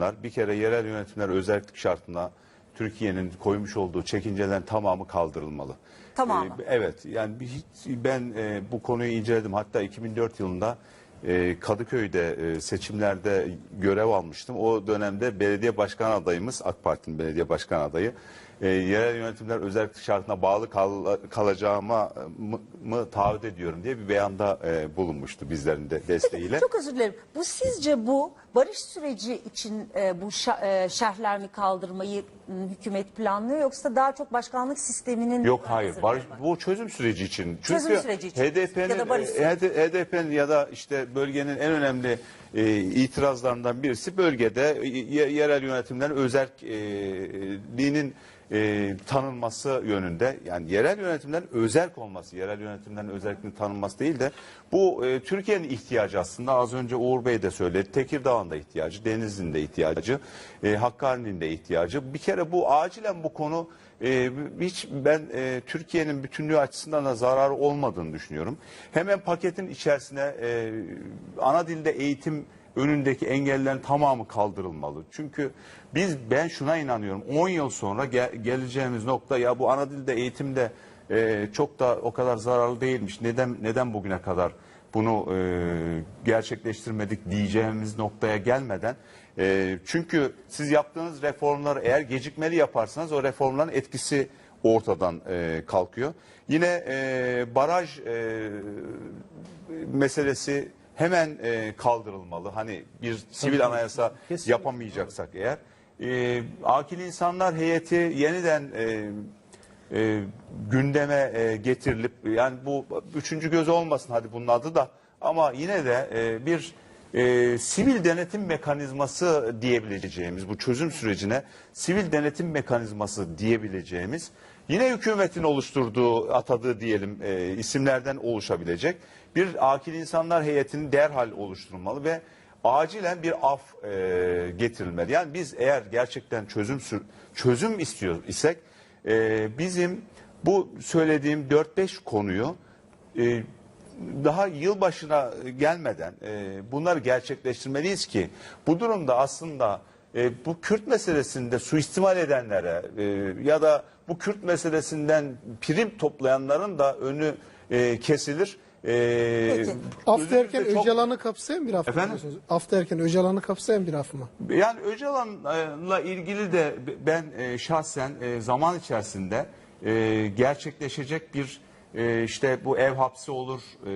bir kere yerel yönetimler özellik şartına Türkiye'nin koymuş olduğu çekincelerin tamamı kaldırılmalı. Tamamı. Ee, evet yani hiç, ben e, bu konuyu inceledim. Hatta 2004 yılında e, Kadıköy'de e, seçimlerde görev almıştım. O dönemde belediye başkan adayımız AK Parti'nin belediye başkan adayı e, yerel yönetimler özellik şartına bağlı kal, kalacağıma mı, mı taahhüt ediyorum diye bir beyanda e, bulunmuştu bizlerin de desteğiyle. Çok özür dilerim. Bu sizce bu barış süreci için e, bu şa- e, şerhler mi kaldırmayı m, hükümet planlıyor yoksa daha çok başkanlık sisteminin Yok hayır. Barış, bu çözüm süreci için. Çünkü Çözüm süreci için. HDP'nin Ya da. HDP'nin ya da işte bölgenin en önemli e, itirazlarından birisi bölgede e, ye- yerel yönetimlerin özelliğinin e, tanınması yönünde. Yani yerel yönetimlerin özerk olması, yerel yönetimlerin özelliğinin tanınması değil de bu e, Türkiye'nin ihtiyacı aslında az önce Uğur Bey de söyledi. Tekirdağ'ın da ihtiyacı, Denizli'nin de ihtiyacı, e, Hakkari'nin de ihtiyacı. Bir kere bu acilen bu konu e, hiç ben e, Türkiye'nin bütünlüğü açısından da zararı olmadığını düşünüyorum. Hemen paketin içerisine e, ana dilde eğitim önündeki engellerin tamamı kaldırılmalı. Çünkü biz ben şuna inanıyorum. 10 yıl sonra gel- geleceğimiz nokta ya bu ana dilde eğitimde e, çok da o kadar zararlı değilmiş. Neden neden bugüne kadar bunu e, gerçekleştirmedik diyeceğimiz noktaya gelmeden e, çünkü siz yaptığınız reformları eğer gecikmeli yaparsanız o reformların etkisi ortadan e, kalkıyor. Yine e, baraj e, meselesi hemen e, kaldırılmalı. Hani bir sivil anayasa Kesinlikle. yapamayacaksak eğer. E, akil insanlar heyeti yeniden e, e, gündeme e, getirilip yani bu üçüncü göz olmasın hadi bunun adı da ama yine de e, bir e, sivil denetim mekanizması diyebileceğimiz bu çözüm sürecine sivil denetim mekanizması diyebileceğimiz yine hükümetin oluşturduğu atadığı diyelim e, isimlerden oluşabilecek bir akil insanlar heyetinin derhal oluşturulmalı ve acilen bir af e, getirilmeli. Yani biz eğer gerçekten çözüm sür- çözüm istiyor isek e, bizim bu söylediğim 4-5 konuyu e, daha yılbaşına gelmeden e, bunları gerçekleştirmeliyiz ki bu durumda aslında e, bu Kürt meselesinde suistimal edenlere e, ya da bu Kürt meselesinden prim toplayanların da önü e, kesilir. E. Af derken çok- Öcalan'ı kapsayan bir af mı Efendim? Af derken Öcalan'ı kapsayan bir af mı? Yani Öcalan'la ilgili de ben e, şahsen e, zaman içerisinde e, gerçekleşecek bir e, işte bu ev hapsi olur e,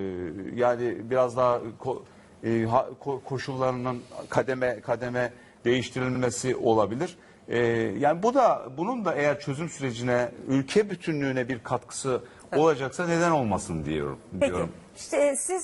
yani biraz daha ko- e, ha- ko- koşullarının kademe kademe değiştirilmesi olabilir. E, yani bu da bunun da eğer çözüm sürecine ülke bütünlüğüne bir katkısı olacaksa neden olmasın diyorum Peki diyorum. işte e, siz